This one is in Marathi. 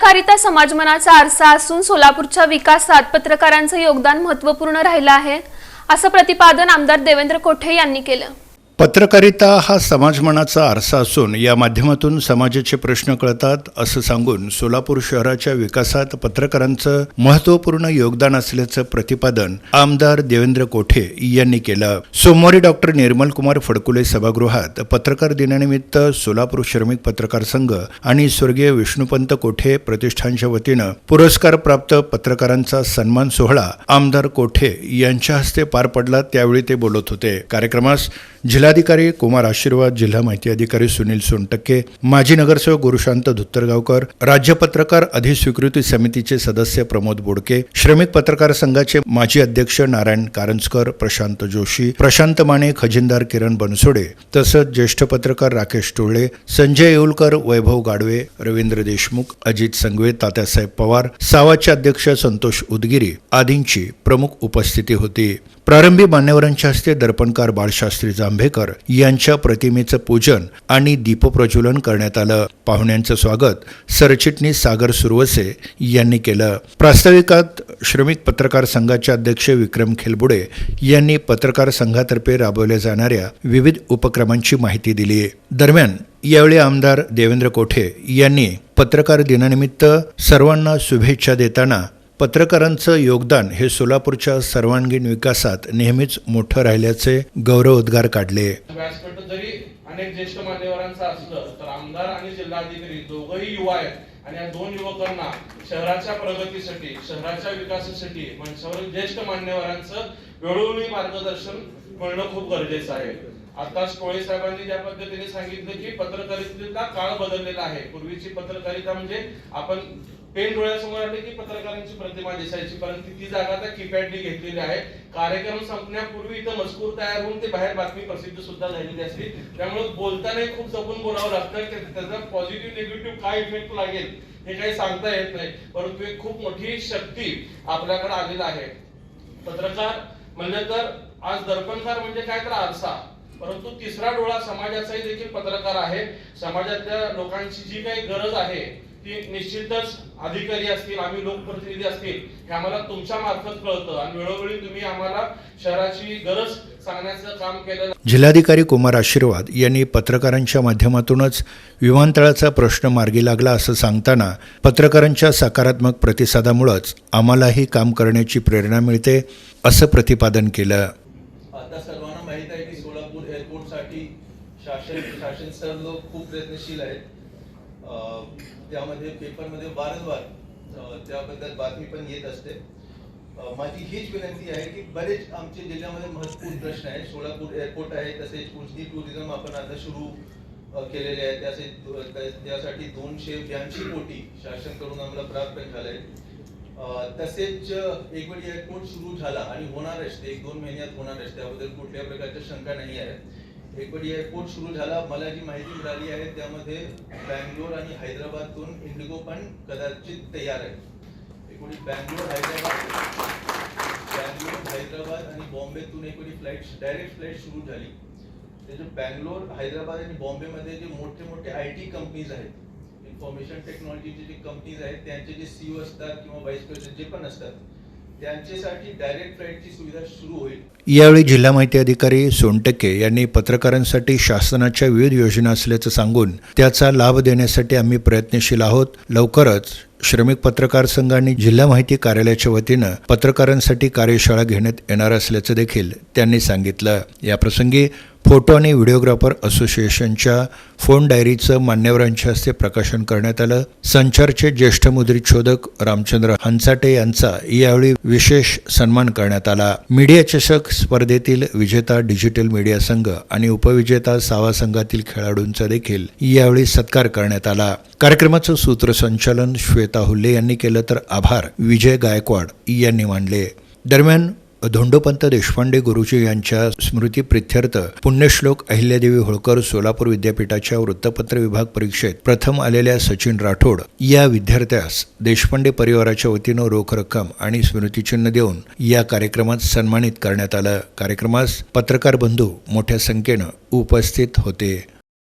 पत्रकारिता समाजमनाचा आरसा असून सोलापूरच्या विकासात पत्रकारांचं योगदान महत्त्वपूर्ण राहिलं आहे असं प्रतिपादन आमदार देवेंद्र कोठे यांनी केलं. पत्रकारिता हा समाजमनाचा आरसा असून या माध्यमातून समाजाचे प्रश्न कळतात असं सांगून सोलापूर शहराच्या विकासात पत्रकारांचं महत्त्वपूर्ण योगदान असल्याचं प्रतिपादन आमदार देवेंद्र कोठे यांनी केलं. सोमवारी डॉक्टर निर्मल कुमार फडकुले सभागृहात पत्रकार दिनानिमित्त सोलापूर श्रमिक पत्रकार संघ आणि स्वर्गीय विष्णुपंत कोठे प्रतिष्ठानच्या वतीनं पुरस्कार प्राप्त पत्रकारांचा सन्मान सोहळा आमदार कोठे यांच्या हस्ते पार पडला त्यावेळी ते बोलत होते. कार्यक्रमास जिल्हाधिकारी कुमार आशीर्वाद जिल्हा माहिती अधिकारी सुनील सोनटक्के माजी नगरसेवक गुरुशांत धुत्तरगावकर राज्य पत्रकार अधिस्वीकृती समितीचे सदस्य प्रमोद बोडके श्रमिक पत्रकार संघाचे माजी अध्यक्ष नारायण कारंजकर प्रशांत जोशी प्रशांत माने खजिनदार किरण बनसोडे तसंच ज्येष्ठ पत्रकार राकेश टोळे संजय येऊलकर वैभव गाडवे रवींद्र देशमुख अजित संगवे तात्यासाहेब पवार सावाचे अध्यक्ष संतोष उदगिरी आदींची प्रमुख उपस्थिती होती. प्रारंभी मान्यवरांच्या हस्ते दर्पणकार बाळशास्त्री जांभेकर यांच्या प्रतिमेचं पूजन आणि दीपप्रज्वलन करण्यात आलं. पाहुण्यांचं स्वागत सरचिटणीस सागर सुरवसे यांनी केलं. प्रास्ताविकात श्रमिक पत्रकार संघाचे अध्यक्ष विक्रम खेलबुडे यांनी पत्रकार संघातर्फे राबवल्या जाणाऱ्या विविध उपक्रमांची माहिती दिली. दरम्यान यावेळी आमदार देवेंद्र कोठे यांनी पत्रकार दिनानिमित्त सर्वांना शुभेच्छा देताना पत्रकारांचं योगदान हे सोलापूरच्या सर्वांगीण विकासात नेहमीच मोठं राहिल्याचे गौरवोद्गार काढले. व्यासपीठ जरी अनेक ज्येष्ठ मान्यवरांचं असलं तर आमदार आणि जिल्हाधिकारी दोघंही युवा आहेत. आणि या दोन युवकांना शहराच्या प्रगतीसाठी शहराच्या विकासासाठी मंचावर ज्येष्ठ मान्यवरांचं वेळोवेळी मार्गदर्शन मिळणं खूप गरजेचं आहे. आता कोळे साहेबांनी ज्या पद्धतीने सांगितलं की पत्रकारितेचा काळ बदललेला आहे. पूर्वीची पत्रकारिता म्हणजे आपण पेन डोळ्यासमोर आले की पत्रकारांची प्रतिमा दिसायची. परंतु ती जागा आता कीपॅडने घेतलेली आहे. कार्यक्रम संपण्यापूर्वी इथं मजकूर तयार होऊन ते बाहेर बातमी प्रसिद्ध सुद्धा झालेली असते त्यामुळे बोलताना खूप जपून बोलावं लागतं त्याचा पॉझिटिव्ह निगेटिव्ह काय इफेक्ट लागेल हे काही सांगता येत नाही. परंतु एक खूप मोठी शक्ती आपल्याकडे आलेली आहे. पत्रकार म्हणजे तर आज दर्पणकार म्हणजे काय तर आरसा. परंतु तिसरा डोळा समाजाचाही देखील पत्रकार आहे. समाजातल्या लोकांची जी काही गरज आहे ती निश्चितच अधिकारी असतील आम्ही लोकप्रतिनिधी असतील हे आम्हाला तुमच्या मार्फत कळतं. आणि वेळोवेळी तुम्ही आम्हाला शहराची गरज सांगण्याचं काम केलं जिल्हाधिकारी कुमार आशीर्वाद यांनी पत्रकारांच्या माध्यमातूनच विमानतळाचा प्रश्न मार्गी लागला असं सांगताना पत्रकारांच्या सकारात्मक प्रतिसादामुळंच आम्हालाही काम करण्याची प्रेरणा मिळते असं प्रतिपादन केलं. आता सर्वांना माहीत आहे की सोलापूर एअरपोर्टसाठी शासन शासन स्तर लोक खूप प्रयत्नशील आहेत. त्यामध्ये पेपरमध्ये वारंवार त्याबद्दल बातमी पण येत असते. माझी हीच विनंती आहे की बरेच आमचे जिल्ह्यामध्ये महत्त्वपूर्ण प्रश्न आहेत सोलापूर एअरपोर्ट आहे तसेच उजनी टुरिझम आपण आता सुरू केलेले आहे. त्याचे त्यासाठी दोनशे ब्याऐंशी कोटी शासनकडून आम्हाला प्राप्त झालंय. तसेच एकवेळी एक वेळी एअरपोर्ट सुरू झाला आणि होणार असते एक दोन महिन्यात होणार असते त्याबद्दल कुठल्या प्रकारच्या शंका नाही आहे. एक एअरपोर्ट सुरू झाला. मला जी माहिती मिळाली आहे त्यामध्ये बँगलोर आणि हैदराबादतून इंडिगो पण कदाचित तयार आहे. एक बँगलोर हैदराबाद बँगलोर हैदराबाद आणि बॉम्बेतून एक फ्लाईट डायरेक्ट फ्लाईट सुरू झाली. त्याचे बँगलोर हैदराबाद आणि बॉम्बेमध्ये जे मोठे मोठे आय टी कंपनीज आहेत इन्फॉर्मेशन टेक्नॉलॉजीचे जे कंपनीज आहेत त्यांचे जे सीओ असतात किंवा व्हाईस प्रेसिडेंट जे पण असतात यावेळी जिल्हा माहिती अधिकारी सोनटके यांनी पत्रकारांसाठी शासनाच्या विविध योजना असल्याचं सांगून त्याचा लाभ देण्यासाठी आम्ही प्रयत्नशील आहोत. लवकरच श्रमिक पत्रकार संघ आणि जिल्हा माहिती कार्यालयाच्या वतीनं पत्रकारांसाठी कार्यशाळा घेण्यात येणार असल्याचं देखील त्यांनी सांगितलं. याप्रसंगी फोटो आणि व्हिडिओग्राफर असोसिएशनच्या फोन डायरीचं मान्यवरांच्या हस्ते प्रकाशन करण्यात आलं. संचारचे ज्येष्ठ मुद्रित शोधक रामचंद्र हंसाटे यांचा यावेळी विशेष सन्मान करण्यात आला. मीडिया चषक स्पर्धेतील विजेता डिजिटल मीडिया संघ आणि उपविजेता सावा संघातील खेळाडूंचा देखील यावेळी सत्कार करण्यात आला. कार्यक्रमाचं सूत्रसंचालन श्वेत हुल्ले यांनी केलं तर आभार. विजय गायकवाड यांनी मानले. दरम्यान धोंडोपंत देशपांडे गुरुजी यांच्या स्मृती प्रित्यर्थ पुण्यश्लोक अहिल्यादेवी होळकर सोलापूर विद्यापीठाच्या वृत्तपत्र विभाग परीक्षेत प्रथम आलेल्या सचिन राठोड या विद्यार्थ्यास देशपांडे परिवाराच्या वतीनं रोख रक्कम आणि स्मृतिचिन्ह देऊन या कार्यक्रमात सन्मानित करण्यात आलं. कार्यक्रमास पत्रकार बंधू मोठ्या संख्येनं उपस्थित होते.